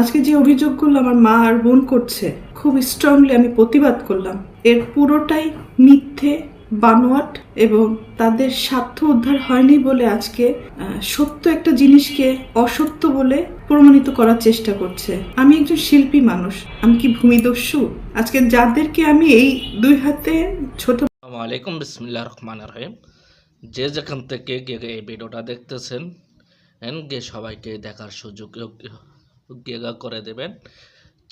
আজকে যে অভিযোগগুলো আমার মা আর বোন করছে, খুব স্ট্রংলি আমি প্রতিবাদ করলাম। এর পুরোটাই মিথ্যে, বানোয়াট এবং তাদের স্বার্থ উদ্ধার হয়নি বলে আজকে সত্য একটা জিনিসকে অসত্য বলে প্রমাণিত করার চেষ্টা করছে। আমি একজন শিল্পী মানুষ, আমি কি ভূমিদস্যু? আজকে যাদেরকে আমি এই দুই হাতে ছোট আলাইকুম বিসমিল্লা রহমান রহিম। যে যেখান থেকে এই ভিডিওটা দেখতেছেন সবাইকে দেখার সুযোগ গেগা করে দেবেন।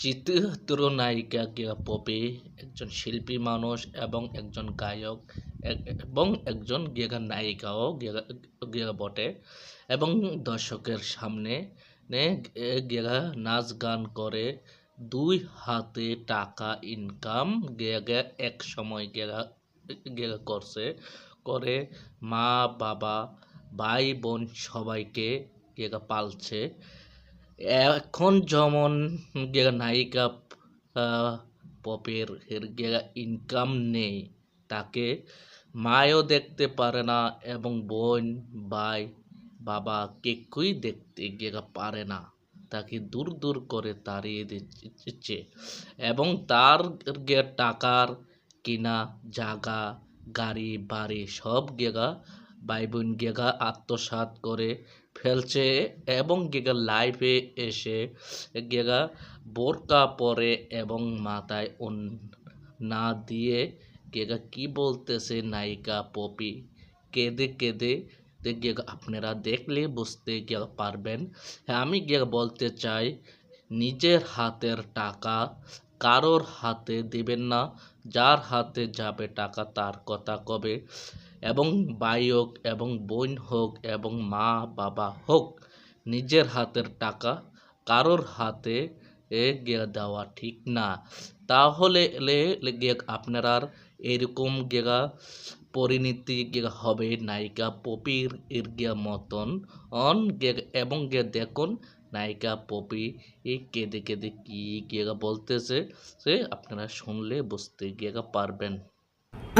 চিত্র নায়িকা গিয়া পপি, একজন শিল্পী মানুষ এবং একজন গায়ক এবং একজন গেগা নায়িকাও গেগা গেগা বটে। এবং দর্শকের সামনে গেগা নাচ গান করে। দুই হাতে টাকা ইনকাম গেগা এক সময় গেগা গেগা করছে, করে মা, বাবা, ভাই, বোন সবাইকে গেগা পালছে। এখন যেমন নায়িকা পপের ইনকাম নেই, তাকে মায়ও দেখতে পারে না এবং বোন, ভাই, বাবা কেকুই দেখতে গেগা পারে না। তাকে দূর দূর করে তাড়িয়ে দিচ্ছে এবং তার টাকার কিনা জাগা গাড়ি, বাড়ি সব গেগা ভাই বোন গেগা আত্মসাৎ করে ফেলছে এবং গেগা লাইফে এসে গেগা বোরকা পরে এবং মাথায় না দিয়ে গেগা কি বলতেছে নায়িকা পপি? কেঁদে কেঁদে গেগা, আপনারা দেখলে বুঝতে গিয়ে পারবেন। হ্যাঁ আমি গিয়ে বলতে চাই, নিজের হাতের টাকা কারোর হাতে দিবেন না। যার হাতে যাবে টাকা তার কথা কবে? এবং ভাই হোক এবং বোন হোক এবং মা, বাবা হোক, নিজের হাতের টাকা কারোর হাতে এ গিয়ে দেওয়া ঠিক না। তাহলে গিয়ে আপনারা এরকম গেগা পরিণতি গিয়ে হবে নায়িকা পপির গিয়া মতন। অন গে- এবং গে দেখুন নায়িকা পপি কেঁদে কেঁদে কি গিয়ে বলতেছে, সে আপনারা শুনলে বুঝতে গিয়ে পারবেন।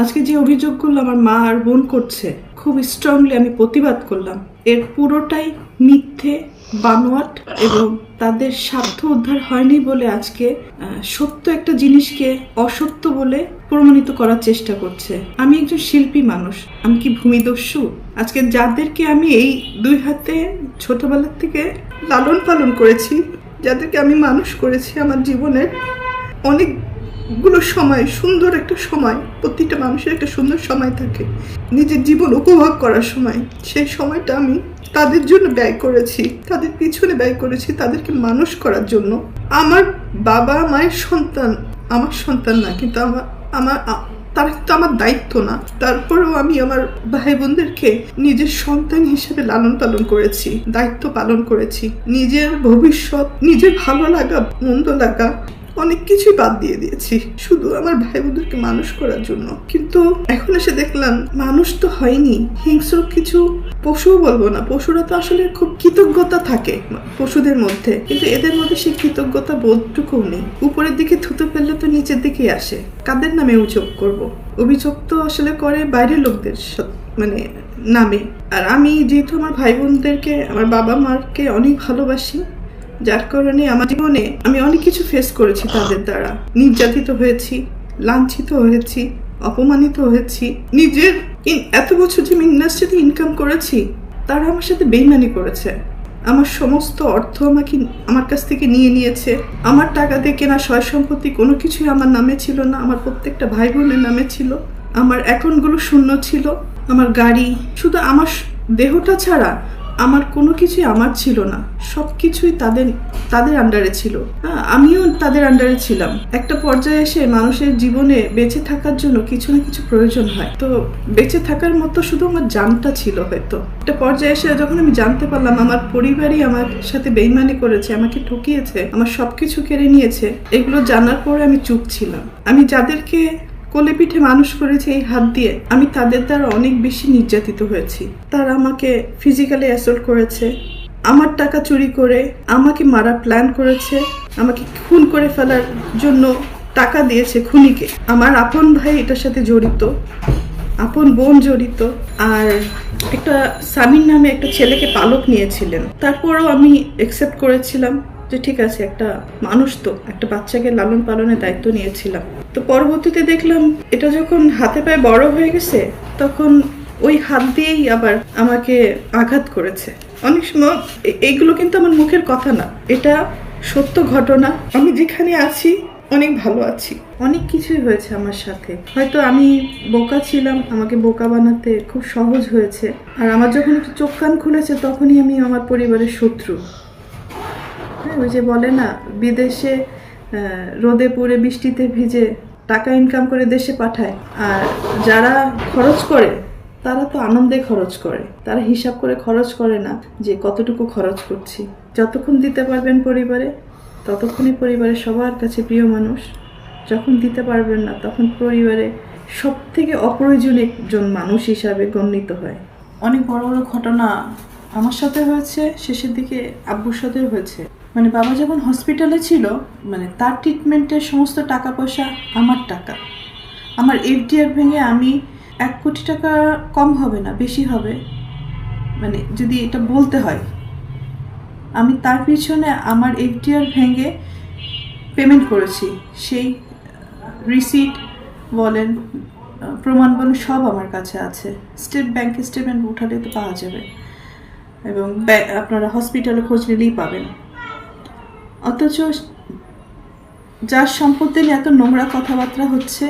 আজকে যে অভিযোগগুলো আমার মা আর বোন করছে, খুব স্ট্রংলি আমি প্রতিবাদ করলাম। এর পুরোটাই মিথ্যে, বানোয়াট এবং তাদের স্বার্থ উদ্ধার হয়নি বলে আজকে সত্য একটা জিনিসকে অসত্য বলে প্রমাণিত করার চেষ্টা করছে। আমি একজন শিল্পী মানুষ, আমি কি ভূমিদস্যু? আজকে যাদেরকে আমি এই দুই হাতে ছোটবেলার থেকে লালন পালন করেছি, যাদেরকে আমি মানুষ করেছি আমার জীবনের অনেকগুলো সময়, সুন্দর একটা সময়, প্রতিটা মানুষের একটা সুন্দর সময় থাকে। নিজের জীবন উপভোগ করার সময়, সেই সময়টা আমি তাদের জন্য ব্যয় করেছি, তাদের পিছনে ব্যয় করেছি, তাদেরকে মানুষ করার জন্য। আমার বাবা, মায়ের সন্তান, আমার সন্তান না, কিন্তু আমার আমার তারা তো আমার দায়িত্ব না। তারপরেও আমি আমার ভাই বোনদেরকে নিজের সন্তান হিসেবে লালন পালন করেছি, দায়িত্ব পালন করেছি। নিজের ভবিষ্যৎ, নিজের ভালো লাগা, মন্দ লাগা অনেক কিছুই বাদ দিয়ে দিয়েছি। শুধু আমার ভাই বোনদেরকে মানুষ করার জন্য। কিন্তু এখন এসে দেখলাম, মানুষ তো হয়নি। হিংস্র কিছু পশুও বলব না। পশুরা তো আসলে খুব কৃতজ্ঞতা থাকে পশুদের মধ্যে। কিন্তু এদের মধ্যে সেই কৃতজ্ঞতা বোধটুকুও নেই। উপরের দিকে থুতো ফেললে তো নিচের দিকেই আসে। কাদের নামে অভিযোগ করব? অভিযোগ তো আসলে করে বাইরের লোকদের মানে নামে। আর আমি যেহেতু আমার ভাই বোনদেরকে আমার বাবা মাকে অনেক ভালোবাসি যার কারণে আমার জীবনে আমি অনেক কিছু ফেস করেছি তাদের দ্বারা। নির্যাতিত হয়েছি, লাঞ্ছিত হয়েছি, অপমানিত হয়েছি। নিজের এত বছর যে আমি ইন্ডাস্ট্রিতে ইনকাম করেছি, তারা আমার সাথে বেইমানি করেছে। আমার সমস্ত অর্থ আমাকে আমার কাছ থেকে নিয়ে নিয়েছে। আমার টাকা দিয়ে কেনা সয় সম্পত্তি কোনো কিছুই আমার নামে ছিল না। আমার প্রত্যেকটা ভাই বোনের নামে ছিল। আমার অ্যাকাউন্টগুলো শূন্য ছিল। আমার গাড়ি, শুধু আমার দেহটা ছাড়া আমার কোনো কিছুই আমার ছিল না। সব কিছুই তাদের তাদের আন্ডারে ছিল। হ্যাঁ আমিও তাদের আন্ডারে ছিলাম। একটা পর্যায়ে এসে মানুষের জীবনে বেঁচে থাকার জন্য কিছু না কিছু প্রয়োজন হয়। তো বেঁচে থাকার মতো শুধু আমার জানটা ছিল হয়তো। একটা পর্যায়ে এসে যখন আমি জানতে পারলাম আমার পরিবারই আমার সাথে বেইমানি করেছে, আমাকে ঠকিয়েছে, আমার সব কিছু কেড়ে নিয়েছে, এগুলো জানার পরে আমি চুপ ছিলাম। আমি যাদেরকে কোলে পিঠে মানুষ করেছে এই হাত দিয়ে আমি তাদের দ্বারা অনেক বেশি নির্যাতিত হয়েছি। তারা আমাকে ফিজিক্যালি অ্যাসল্ট করেছে, আমার টাকা চুরি করে, আমাকে মারার প্ল্যান করেছে, আমাকে খুন করে ফেলার জন্য টাকা দিয়েছে খুনিকে। আমার আপন ভাই এটার সাথে জড়িত, আপন বোন জড়িত, আর একটা সামিন নামে একটা ছেলেকে পালক নিয়েছিলেন। তারপরেও আমি একসেপ্ট করেছিলাম। যে ঠিক আছে, একটা মানুষ তো, একটা বাচ্চাকে লালন পালনের দায়িত্ব নিয়েছিলাম। তো পরবর্তীতে দেখলাম, এটা যখন হাতে পায়ে বড় হয়ে গেছে, তখন ওই হাত দিয়েই আবার আমাকে আঘাত করেছে। অনেক সময় এইগুলো কিন্তু আমার মুখের কথা না। এটা সত্য ঘটনা। আমি যেখানে আছি, অনেক ভালো আছি। অনেক কিছুই হয়েছে আমার সাথে। হয়তো আমি বোকা ছিলাম, আমাকে বোকা বানাতে খুব সহজ হয়েছে। আর আমার যখন একটু চোখ কান খুলেছে, তখনই আমি আমার পরিবারের শত্রু। হ্যাঁ? ওই যে বলে না, বিদেশে রোদে পুড়ে বৃষ্টিতে ভিজে টাকা ইনকাম করে দেশে পাঠায়। আর যারা খরচ করে, তারা তো আনন্দে খরচ করে। তারা হিসাব করে খরচ করে না যে কতটুকু খরচ করছি। যতক্ষণ দিতে পারবেন পরিবারে, ততক্ষণই পরিবারের সবার কাছে প্রিয় মানুষ। যখন দিতে পারবেন না, তখন পরিবারে সব থেকে অপ্রয়োজনীয় একজন মানুষ হিসাবে গণ্যিত হয়। অনেক বড় বড় ঘটনা আমার সাথে হয়েছে, শেষের দিকে আব্বুর সাথেও হয়েছে। মানে বাবা যখন হসপিটালে ছিল মানে তার ট্রিটমেন্টের সমস্ত টাকা পয়সা আমার টাকা। আমার এফডিআর ভেঙে আমি এক কোটি টাকা কম হবে না, বেশি হবে। মানে যদি এটা বলতে হয়, আমি তার পিছনে আমার এফডিআর ভেঙে পেমেন্ট করেছি। সেই রিসিট বলেন প্রমাণ বলেন সব আমার কাছে আছে। স্টেট ব্যাংকে স্টেটমেন্ট উঠালে তো পাওয়া যাবে। এবং আপনারা হসপিটালে খোঁজ নিলেই পাবেন। অথচ যার সম্পত্তি নিয়ে এত নোংরা কথাবার্তা হচ্ছে,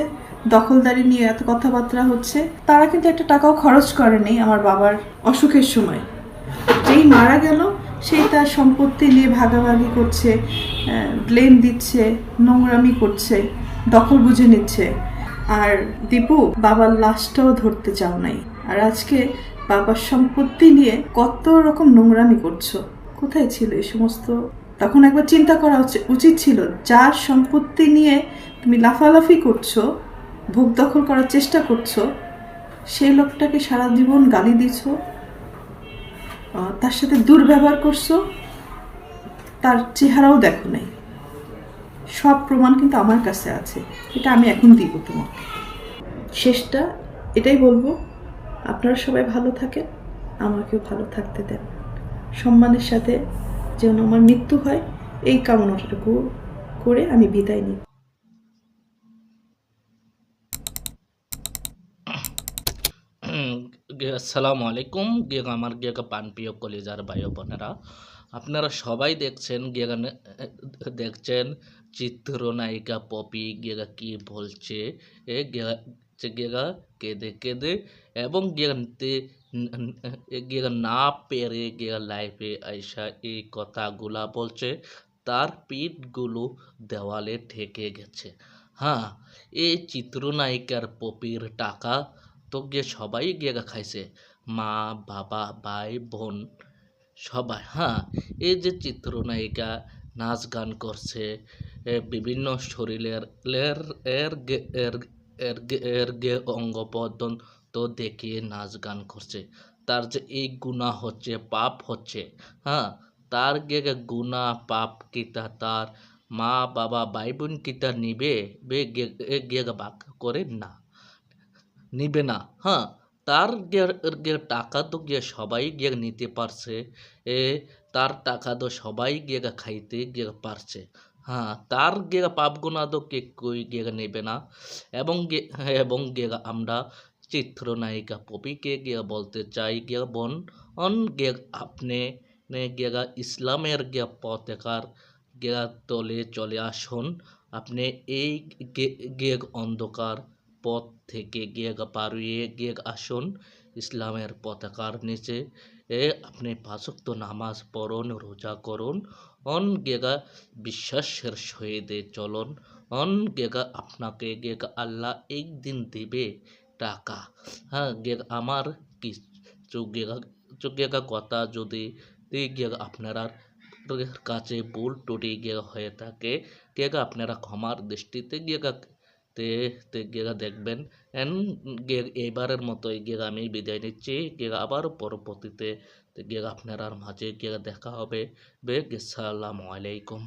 দখলদারি নিয়ে এত কথাবার্তা হচ্ছে, তারা কিন্তু একটা টাকাও খরচ করেনি আমার বাবার অসুখের সময়। যেই মারা গেল, সেই তার সম্পত্তি নিয়ে ভাগাভাগি করছে ব্লেম দিচ্ছে, নোংরামি করছে, দখল বুঝে নিচ্ছে। আর দীপু, বাবার লাশটাও ধরতে চাও নাই। আর আজকে বাবার সম্পত্তি নিয়ে কত রকম নোংরামি করছ? কোথায় ছিল এই সমস্ত তখন একবার চিন্তা করা উচি- উচিত ছিল যার সম্পত্তি নিয়ে তুমি লাফালাফি করছ, ভোগ দখল করার চেষ্টা করছ সেই লোকটাকে সারা জীবন গালি দিছো তার সাথে দুর্ব্যবহার করছ, তার চেহারাও দেখো নাই। সব প্রমাণ কিন্তু আমার কাছে আছে, এটা আমি এখন দিব তোমাকে। শেষটা এটাই বলব, আপনারা সবাই ভালো থাকেন, আমাকেও ভালো থাকতে দেন। সম্মানের সাথে যেন আমার মৃত্যু হয়, এই কামনাটুকু করে আমি বিদায় নিই। আসসালামু আলাইকুম গিয়ে আমার গিয়ে পানপ্রিয় কলিজার ভাই বোনেরা। আপনারা সবাই দেখছেন গেগানে দেখছেন চিত্রনায়িকা পপি গেগা কি বলছে, এ গেগা গেগা কেঁদে কেঁদে, এবং গেগানতে গেগা না পেরে গিয়ে লাইফে আইসা এই কথাগুলা বলছে, তার পিঠগুলো দেওয়ালে ঠেকে গেছে। হ্যাঁ এই চিত্রনায়িকার পপির টাকা তো গিয়ে সবাই গিয়ে খাইছে। মা, বাবা, ভাই, বোন, সবাই। হ্যাঁ এই যে চিত্রনায়িকা নাচ গান করছে বিভিন্ন শরীরের, এর এর এর এর গে- এর গে দেখে নাচ গান করছে। তার যে এই গুণা হচ্ছে, পাপ হচ্ছে হ্যাঁ? তার গে গে গুণা, পাপ কিতা তার মা বাবা ভাই বোন কিতা নিবে, বে গে গে গে বাক করে না, নিবে না হ্যাঁ? তার গে- গে টাকা তো গিয়ে সবাই গিয়ে নিতে পারছে, এ তার টাকা তো সবাই গিয়ে খাইতে গিয়ে পারছে হ্যাঁ? তার গিয়ে পাপ গুণা তো কে কই গিয়ে নেবে না, এবং গে- এবং গিয়ে আমরা চিত্রনায়িকা পপিকে গিয়ে বলতে চাই, গিয়ে বন, অন গে আপনি গিয়ে ইসলামের গিয়ে পতাকার গিয়া তলে চলে আসুন। আপনি এই গেগ অন্ধকার পথ থেকে গিয়ে পারুয়ে গেগ আসুন। ইসলামের পতাকার নিচে এ আপনি পাঁচক্ত নামাজ পড়ুন, রোজা করুন। অন গেগা বিশ্বাসের সহিতে চলন। অন গেগা আপনাকে গেগা আল্লাহ একদিন দিবে টাকা। হ্যাঁ আমার কিছু গেগা কথা যদি আপনারা কাছে ভুল টুটি গিয়ে হয়ে থাকে গেগা আপনারা ক্ষমার দৃষ্টিতে গিয়েগা তে গেগা দেখবেন। এন গে এবারের মতো গেগা আমি বিদায় নিচ্ছি। গেগা আবার পরবর্তীতে গেগা আপনার মাঝে গেগা দেখা হবে। বেগ আসসালামু আলাইকুম।